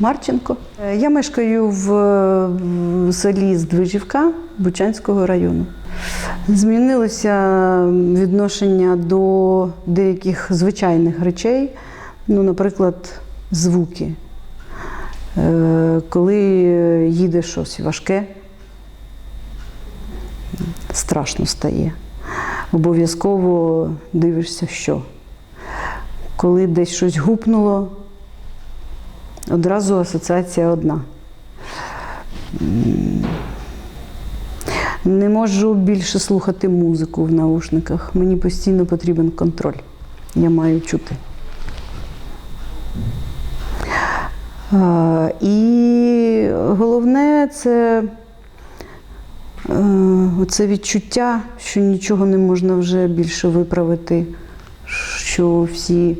Марченко. Е, Я мешкаю в селі Здвижівка Бучанського району. Змінилося відношення до деяких звичайних речей, ну, наприклад, звуки. Е, Коли їде щось важке, страшно стає. Обов'язково дивишся, що. Коли десь щось гупнуло, одразу асоціація одна. Не можу більше слухати музику в наушниках. Мені постійно потрібен контроль. Я маю чути. І головне це е, оце відчуття, що нічого не можна вже більше виправити, що всі,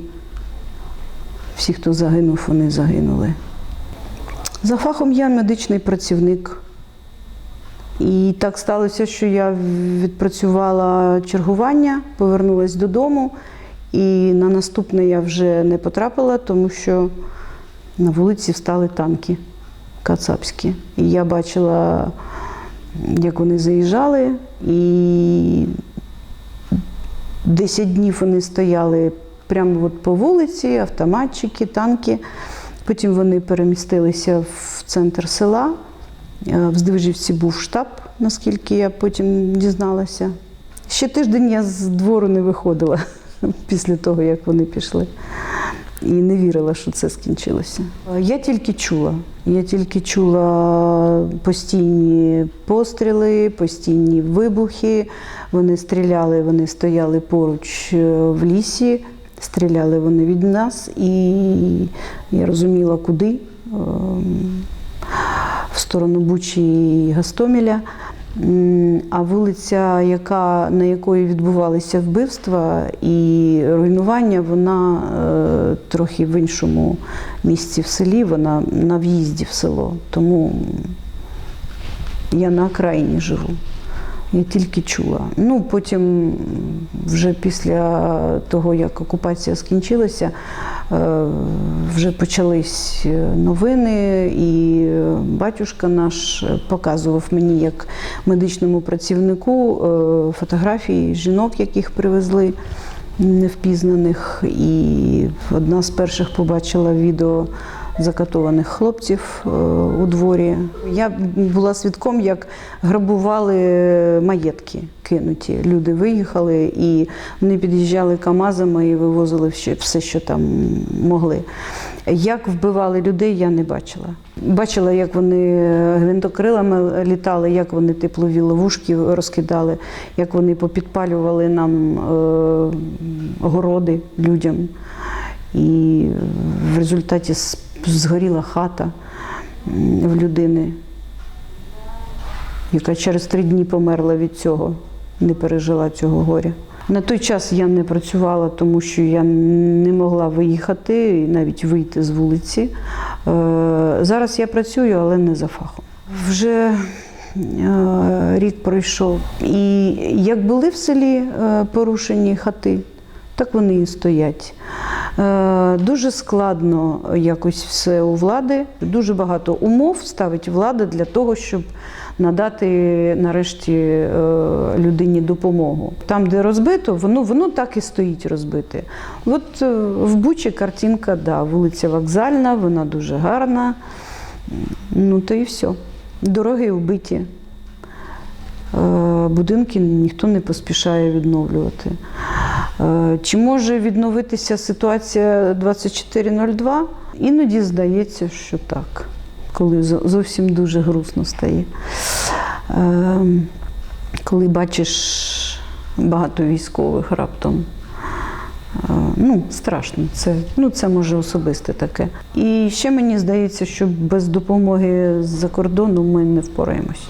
всі, хто загинув, вони загинули. За фахом я медичний працівник. І так сталося, що я відпрацювала чергування, повернулася додому, і на наступне я вже не потрапила, тому що на вулиці встали танки кацапські. І я бачила, як вони заїжджали, і 10 днів вони стояли прямо от по вулиці, автоматчики, танки. Потім вони перемістилися в центр села. Е, В Здвижівці був штаб, наскільки я потім дізналася. Ще тиждень я з двору не виходила після того, як вони пішли. І не вірила, що це скінчилося. Е, Я тільки чула. Я тільки чула постійні постріли, постійні вибухи. Вони стріляли, вони стояли поруч е, в лісі, стріляли вони від нас, і я розуміла, куди. Ем, в сторону Бучі і Гастомеля. М, А вулиця, яка, на якої відбувалися вбивства і руйнування, вона е, трохи в іншому місці в селі, вона на в'їзді в село. Тому я на окраїні живу. Я тільки чула. Ну, потім, вже після того, як окупація скінчилася, е, вже почались новини, і батюшка наш показував мені як медичному працівнику е, фотографії жінок, яких привезли невпізнаних. І одна з перших побачила відео закатованих хлопців е, у дворі. Я була свідком, як грабували маєтки кинуті. Люди виїхали і вони під'їжджали КАМАЗами і вивозили все- що там могли. Як вбивали людей, я не бачила. Бачила, як вони гвинтокрилами літали, як вони теплові ловушки розкидали, як вони попідпалювали нам е, городи людям. І в результаті згоріла хата в людини, яка через три дні померла від цього, не пережила цього горя. На той час я не працювала, тому що я не могла виїхати і навіть вийти з вулиці. Е, Зараз я працюю, але не за фахом. Вже е, рік пройшов. І як були в селі е, порушені хати, так вони і стоять. Е, Дуже складно якось все у влади. Дуже багато умов ставить влада для того, щоб надати нарешті е, людині допомогу. Там, де розбито, воно, воно так і стоїть розбите. От е, в Бучі картинка, да, вулиця Вокзальна, вона дуже гарна. Ну то і все. Дороги вбиті. Будинки ніхто не поспішає відновлювати. Е, Чи може відновитися ситуація 2402? Іноді здається, що так, коли зовсім дуже грустно стає. Е, Коли бачиш багато військових раптом. Е, Ну, страшно, це, ну, це може особисте таке. І ще мені здається, що без допомоги з-за кордону ми не впораємось.